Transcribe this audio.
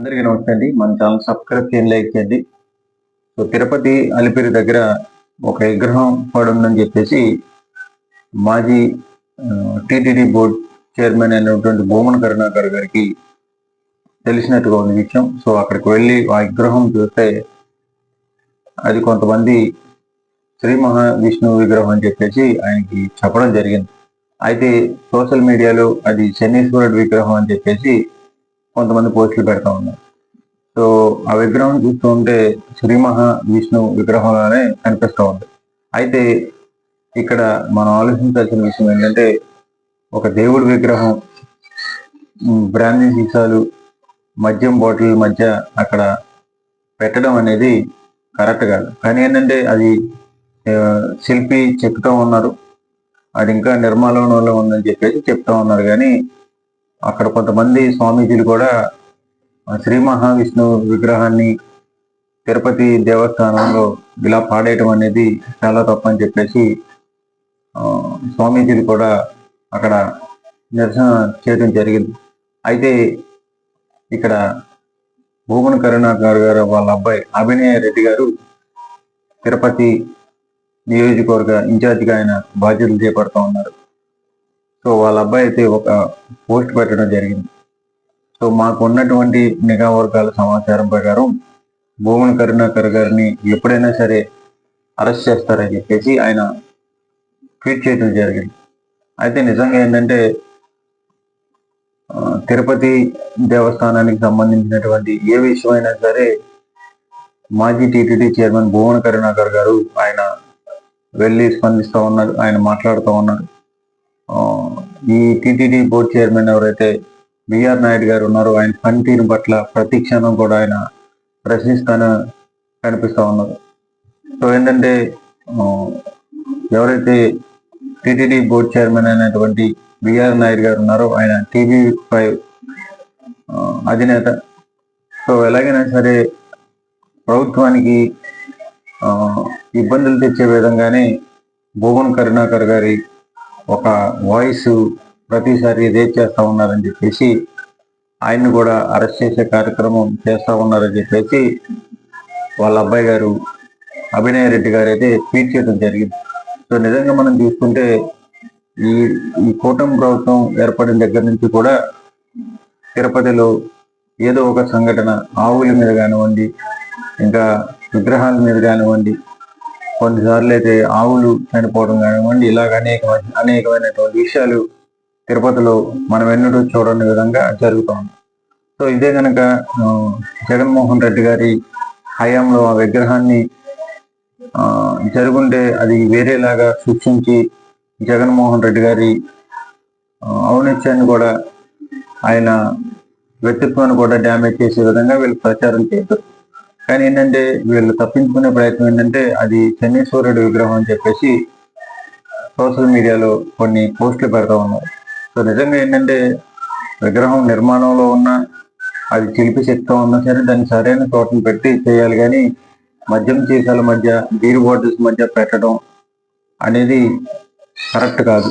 అందరికీ నమస్తే అండి. మన ఛానల్ సబ్స్క్రైబ్ చేయండి లైక్ చేయండి. సో తిరుపతి అలిపిరి దగ్గర ఒక విగ్రహం పడుందని చెప్పేసి మాజీ టీటీడీ బోర్డ్ చైర్మన్ అయినటువంటి భూమన్ కరుణాకర్ గారికి తెలిసినట్టుగా ఉంది విషయం. సో అక్కడికి వెళ్ళి ఆ విగ్రహం చూస్తే అది కొంతమంది శ్రీ మహావిష్ణువు విగ్రహం అని చెప్పేసి ఆయనకి చెప్పడం జరిగింది. అయితే సోషల్ మీడియాలో అది శనీశ్వరుడు విగ్రహం అని చెప్పేసి కొంతమంది పోస్టులు పెడతా ఉన్నారు. సో ఆ విగ్రహం చూస్తూ ఉంటే శ్రీ మహావిష్ణు విగ్రహంలోనే కనిపిస్తూ ఉంది. అయితే ఇక్కడ మనం ఆలోచించాల్సిన విషయం ఏంటంటే ఒక దేవుడి విగ్రహం బ్రాండీ సీసాలు మద్యం బాటిల్ మధ్య అక్కడ పెట్టడం అనేది కరెక్ట్ కాదు. కానీ ఏంటంటే అది శిల్పి చెప్తూ ఉన్నారు. అది ఇంకా నిర్మాణంలో ఉందని చెప్పేసి చెప్తా ఉన్నారు. కానీ అక్కడ కొంతమంది స్వామీజీలు కూడా శ్రీ మహావిష్ణు విగ్రహాన్ని తిరుపతి దేవస్థానంలో ఇలా పాడేయటం అనేది చాలా తప్పని చెప్పేసి స్వామీజీలు కూడా అక్కడ నిరసన చేయడం జరిగింది. అయితే ఇక్కడ భూమన్ కరుణాకర్ గారు వాళ్ళ అబ్బాయి అభినయ రెడ్డి గారు తిరుపతి నియోజకవర్గ ఇన్ఛార్జిగా ఆయన బాధ్యతలు చేపడుతూ ఉన్నారు. సో వాళ్ళ అబ్బాయి అయితే ఒక పోస్ట్ పెట్టడం జరిగింది. సో మాకు ఉన్నటువంటి నిఘా వర్గాల సమాచారం ప్రకారం భూమన్ కరుణాకర్ గారిని ఎప్పుడైనా సరే అరెస్ట్ చేస్తారని చెప్పేసి ఆయన ట్వీట్ చేయడం జరిగింది. అయితే నిజంగా ఏంటంటే తిరుపతి దేవస్థానానికి సంబంధించినటువంటి ఏ విషయమైనా సరే మాజీ టీటీడీ చైర్మన్ భువన కరుణాకర్ గారు ఆయన వెళ్ళి స్పందిస్తూ ఉన్నారు ఆయన మాట్లాడుతూ ఉన్నారు. ఈ టీటీడీ బోర్డు చైర్మన్ ఎవరైతే బిఆర్ నాయుడు గారు ఉన్నారో ఆయన పనితీరు పట్ల ప్రతి క్షణం కూడా ఆయన ప్రశ్నిస్తాను కనిపిస్తూ ఉన్నారు సో ఏంటంటే ఎవరైతే టీటీడీ బోర్డు చైర్మన్ అయినటువంటి బిఆర్ నాయుడు గారు ఉన్నారో ఆయన టీవీ ఫైవ్ అధినేత. సో ఎలాగైనా సరే ప్రభుత్వానికి ఇబ్బందులు తెచ్చే విధంగానే భువన్ కరుణాకర్ గారి ఒక వాయిస్ ప్రతిసారి ఇదే చేస్తా ఉన్నారని చెప్పేసి ఆయన్ని కూడా అరెస్ట్ చేసే కార్యక్రమం చేస్తూ ఉన్నారని చెప్పేసి వాళ్ళ అబ్బాయి గారు అభినయ రెడ్డి గారు అయితే ట్వీట్ చేయడం జరిగింది. సో నిజంగా మనం చూసుకుంటే ఈ ఈ కూటమి ప్రభుత్వం ఏర్పడిన దగ్గర నుంచి కూడా తిరుపతిలో ఏదో ఒక సంఘటన ఆవుల మీద కానివ్వండి ఇంకా విగ్రహాల మీద కానివ్వండి కొన్నిసార్లు అయితే ఆవులు చనిపోవడం కానివ్వండి ఇలాగ అనేక అనేకమైనటువంటి విషయాలు తిరుపతిలో మనం ఎన్నడూ చూడని విధంగా జరుగుతోంది సో ఇదే కనుక జగన్మోహన్ రెడ్డి గారి హయాంలో ఆ విగ్రహాన్ని జరుగుంటే అది వేరేలాగా సూచించి జగన్మోహన్ రెడ్డి గారి ఆ, ఔన్నత్యాన్ని కూడా ఆయన వ్యక్తిత్వాన్ని కూడా డ్యామేజ్ చేసే విధంగా వీళ్ళు ప్రచారం చేశారు. కానీ ఏంటంటే వీళ్ళు తప్పించుకునే ప్రయత్నం ఏంటంటే అది శనీశ్వరుడు విగ్రహం అని చెప్పేసి సోషల్ మీడియాలో కొన్ని పోస్టులు పెడతా ఉన్నారు. సో నిజంగా ఏంటంటే విగ్రహం నిర్మాణంలో ఉన్న అది చిలిపి శక్తితో ఉన్నా సరే దాన్ని సరైన చోటను పెట్టి చేయాలి కానీ మద్యం చీసాల మధ్య బీర్ బాటిల్స్ మధ్య పెట్టడం అనేది కరెక్ట్ కాదు.